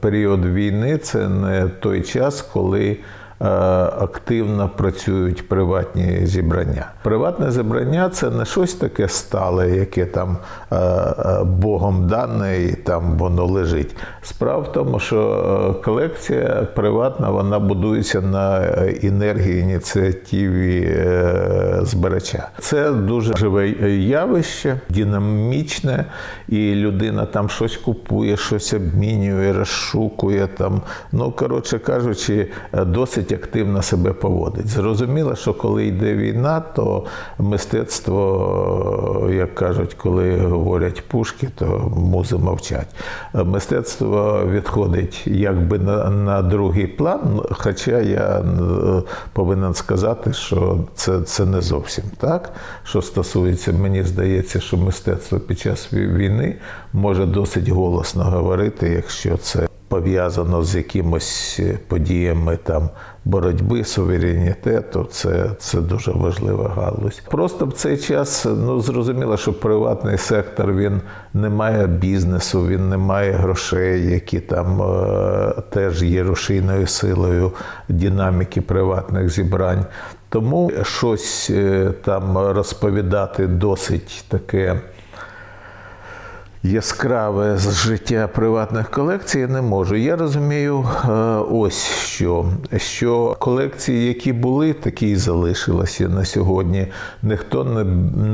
період війни це не той час, коли е, активно працюють приватні зібрання. Приватне зібрання це не щось таке стале, яке там е, е, Богом дане і там воно лежить. Справа в тому, що е, колекція приватна вона будується на е, енергії ініціативі е, збирача. Це дуже живе явище, динамічне, і людина там щось купує, щось обмінює, розшукує там. Ну коротше кажучи, досить активно себе поводить. Зрозуміло, що коли йде війна, то мистецтво, як кажуть, коли говорять пушки, то музи мовчать. Мистецтво відходить якби на, на другий план, хоча я е, повинен сказати, що це, це не зовсім так. Що стосується, мені здається, що мистецтво під час війни може досить голосно говорити, якщо це пов'язано з якимось подіями там боротьби, суверенітету, це, це дуже важлива галузь. Просто в цей час ну зрозуміло, що приватний сектор він не має бізнесу, він не має грошей, які там е, теж є рушійною силою динаміки приватних зібрань. Тому щось е, там розповідати досить таке яскраве з життя приватних колекцій не можу. Я розумію е, ось що, що колекції, які були, такі і залишилися на сьогодні. Ніхто не,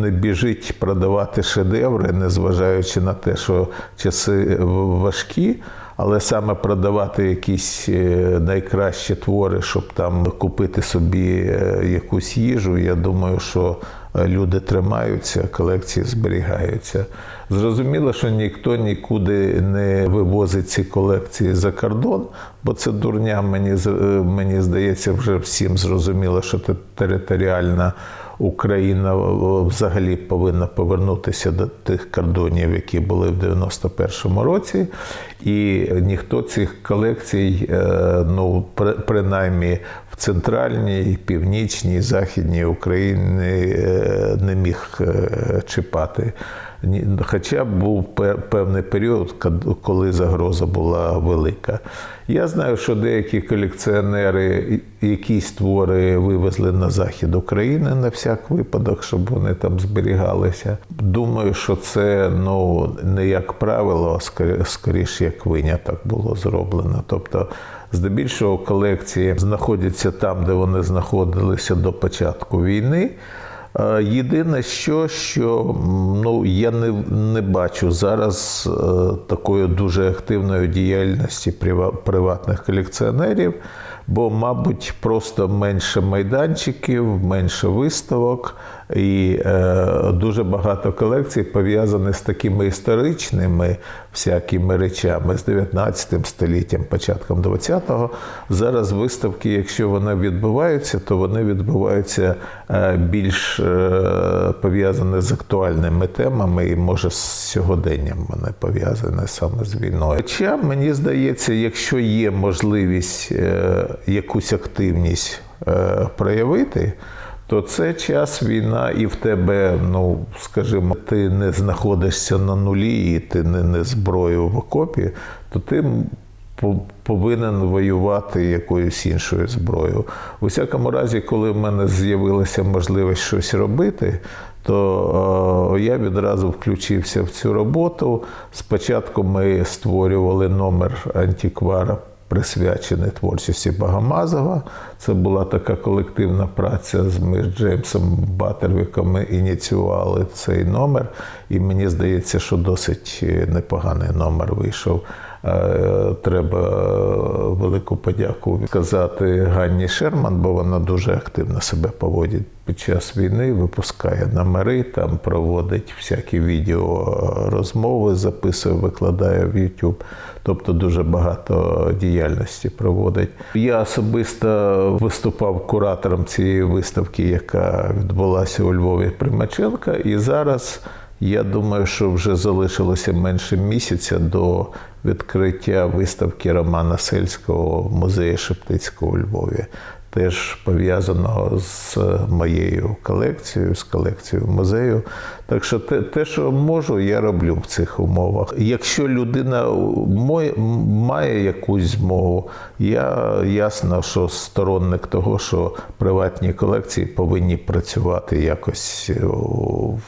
не біжить продавати шедеври, незважаючи на те, що часи важкі. Але саме продавати якісь е, найкращі твори, щоб там купити собі е, якусь їжу, я думаю, що люди тримаються, колекції зберігаються. Зрозуміло, що ніхто нікуди не вивозить ці колекції за кордон, бо це дурня. Мені е, мені здається, вже всім зрозуміло, що це територіальна. Україна е, взагалі повинна повернутися до тих кордонів, які були в 91-му році, і ніхто цих колекцій, е, ну принаймні в центральній, північній, західній Україні е, не міг е, чіпати. Хоча був певний період, коли загроза була велика. Я знаю, що деякі колекціонери якісь твори вивезли на захід України на всяк випадок, щоб вони там зберігалися. Думаю, що це ну не як правило, а скорі- скоріше як виняток було зроблено. Тобто, здебільшого колекції знаходяться там, де вони знаходилися до початку війни. Е, Єдине, що, що ну, я не, не бачу зараз е, такої дуже активної діяльності прива- приватних колекціонерів, бо, мабуть, просто менше майданчиків, менше виставок, і е, дуже багато колекцій пов'язані з такими історичними всякими речами з 19 століттям, початком 20-го. Зараз виставки, якщо вони відбуваються, то вони відбуваються е, більш е, пов'язані з актуальними темами і, може, з сьогоденням вони пов'язані саме з війною. Хоча мені здається, якщо є можливість е, якусь активність проявити, то це час війна, і в тебе, ну скажімо, ти не знаходишся на нулі, і ти не, не зброю в окопі, то ти повинен воювати якоюсь іншою зброєю. У всякому разі, коли в мене з'явилася можливість щось робити, то е, я відразу включився в цю роботу. Спочатку ми створювали номер антиквара присвячений творчості Багамазова. Це була така колективна праця. з- Ми з Джеймсом Баттервіком ми ініціювали цей номер, і мені здається, що досить е, непоганий номер вийшов. Е, Треба е, велику подяку сказати Ганні Шерман, бо вона дуже активно себе поводить під час війни, випускає номери, там проводить всякі відео розмови, записує, викладає в YouTube. Тобто дуже багато діяльності проводить. Я особисто виступав куратором цієї виставки, яка відбулася у Львові Примаченка, і зараз. Я думаю, що вже залишилося менше місяця до відкриття виставки Романа Сельського в музеї Шептицького у Львові. Теж пов'язаного з моєю колекцією, з колекцією музею. Так що те, те, що можу, я роблю в цих умовах. Якщо людина має якусь змогу, я ясно, що сторонник того, що приватні колекції повинні працювати якось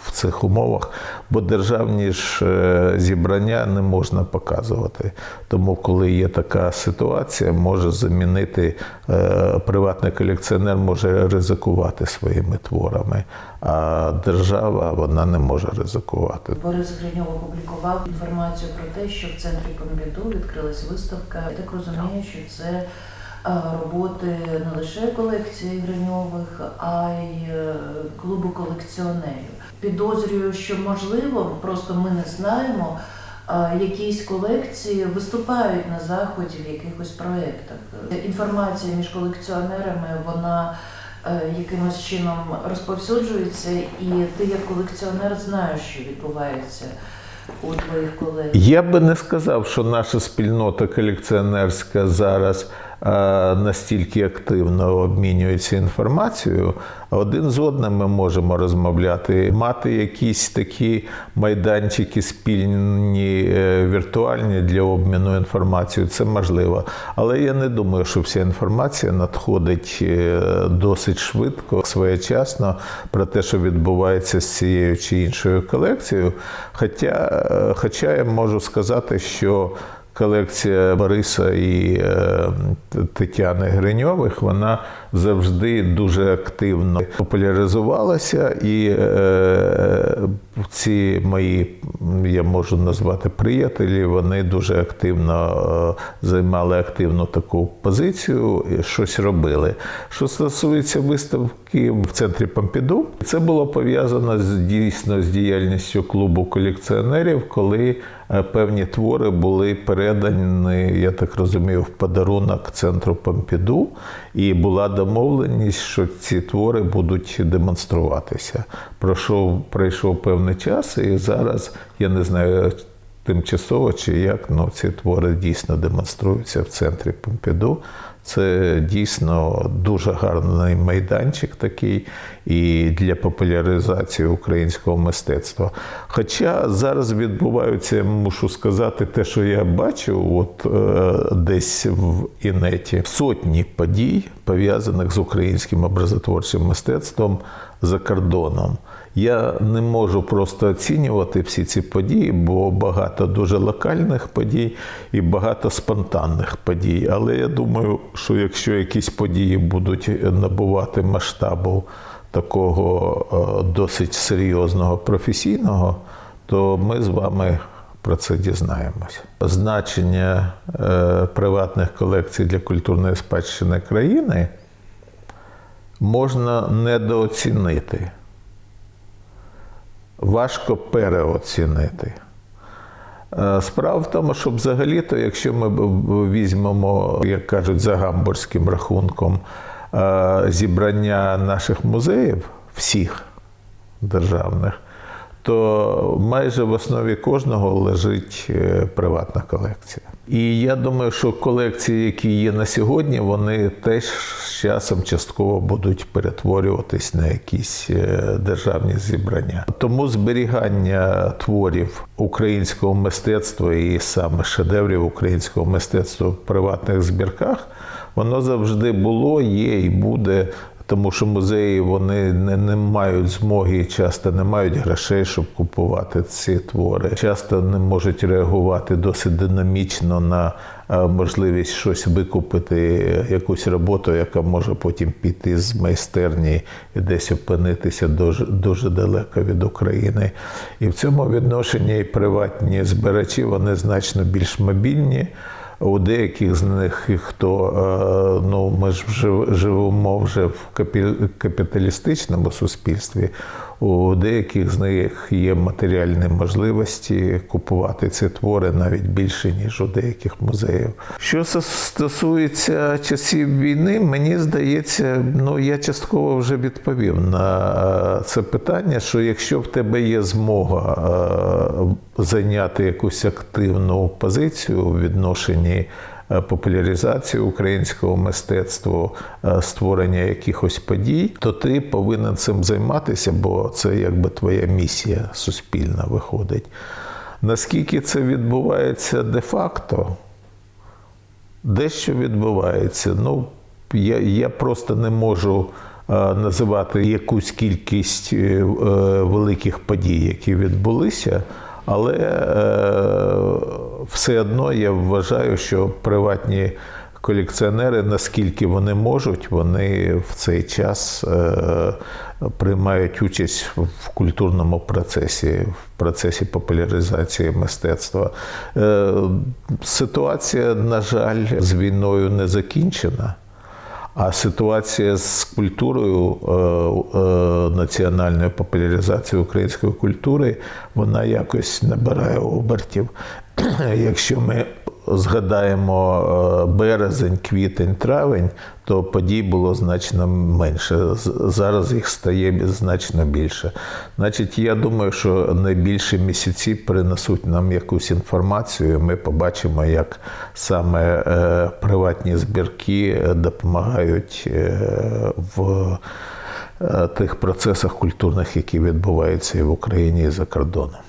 в цих умовах, бо державні ж е, зібрання не можна показувати. Тому, коли є така ситуація, може замінити е, приватний колекціонер може ризикувати своїми творами, а держава вона не може ризикувати. Борис Гриньов опублікував інформацію про те, що в центрі Помпіду відкрилась виставка. Я так розумію, що це е, роботи не лише колекції Гриньових, а й е, клубу колекціонерів. Підозрюю, що можливо, просто ми не знаємо. Е, Якісь колекції виступають на заході в якихось проєктах. Інформація між колекціонерами вона е, якимось чином розповсюджується, і ти як колекціонер знаєш, що відбувається у твоїх колег. Я би не сказав, що наша спільнота колекціонерська зараз настільки активно обмінюється інформацією. Один з одним ми можемо розмовляти, мати якісь такі майданчики спільні е, віртуальні для обміну інформацією. Це можливо. Але я не думаю, що вся інформація надходить е, досить швидко, своєчасно про те, що відбувається з цією чи іншою колекцією. Хоча, е, хоча я можу сказати, що колекція Бориса і е, Тетяни Гриньових вона завжди дуже активно популяризувалася, і е, ці мої, я можу назвати приятелі, вони дуже активно е, займали активну таку позицію, і щось робили. Що стосується виставки в центрі Помпіду, це було пов'язано з дійсно з діяльністю клубу колекціонерів, коли певні твори були передані, я так розумію, в подарунок центру Помпіду, і була домовленість, що ці твори будуть демонструватися. Пройшов, пройшов певний час, і зараз я не знаю. Тимчасово чи як, ну ці твори дійсно демонструються в центрі Помпіду. Це дійсно дуже гарний майданчик такий і для популяризації українського мистецтва. Хоча зараз відбуваються, мушу сказати, те, що я бачив, от е, десь в інеті сотні подій, пов'язаних з українським образотворчим мистецтвом за кордоном. Я не можу просто оцінювати всі ці події, бо багато дуже локальних подій і багато спонтанних подій. Але я думаю, що якщо якісь події будуть набувати масштабу такого е, досить серйозного професійного, то ми з вами про це дізнаємось. Значення е, приватних колекцій для культурної спадщини країни можна недооцінити важко переоцінити. Е, Справа в тому, що взагалі-то, якщо ми візьмемо, як кажуть, за гамбурзьким рахунком е, зібрання наших музеїв, всіх державних, то майже в основі кожного лежить е, приватна колекція. І я думаю, що колекції, які є на сьогодні, вони теж з часом частково будуть перетворюватись на якісь е, державні зібрання. Тому зберігання творів українського мистецтва і саме шедеврів українського мистецтва в приватних збірках, воно завжди було, є і буде тому що музеї вони не, не мають змоги часто не мають грошей, щоб купувати ці твори. Часто не можуть реагувати досить динамічно на е, можливість щось викупити, якусь роботу, яка може потім піти з майстерні і десь опинитися дуже, дуже далеко від України. І в цьому відношенні і приватні збирачі вони значно більш мобільні. У деяких з них, хто е, ну ми ж жив- живемо вже в капі- капіталістичному суспільстві. У деяких з них є матеріальні можливості купувати ці твори навіть більше, ніж у деяких музеїв. Що стосується часів війни, мені здається, ну я частково вже відповів на е, це питання, що якщо в тебе є змога е, зайняти якусь активну позицію у відношенні популяризацію українського мистецтва, е, створення якихось подій, то ти повинен цим займатися, бо це якби твоя місія суспільна виходить. Наскільки це відбувається де-факто, дещо відбувається. Ну, я, я просто не можу е, називати якусь кількість е, е, великих подій, які відбулися, але е, все одно я вважаю, що приватні колекціонери, наскільки вони можуть, вони в цей час е, приймають участь в культурному процесі, в процесі популяризації мистецтва. Е, Ситуація, на жаль, з війною не закінчена. А ситуація з культурою е, національною популяризацією української культури, вона якось набирає обертів. Якщо ми згадаємо е, березень, квітень, травень, то подій було значно менше. Зараз їх стає значно більше. Значить, я думаю, що найбільші місяці принесуть нам якусь інформацію. Ми побачимо, як саме е, приватні збірки допомагають е, в тих процесах культурних, які відбуваються і в Україні, і за кордоном.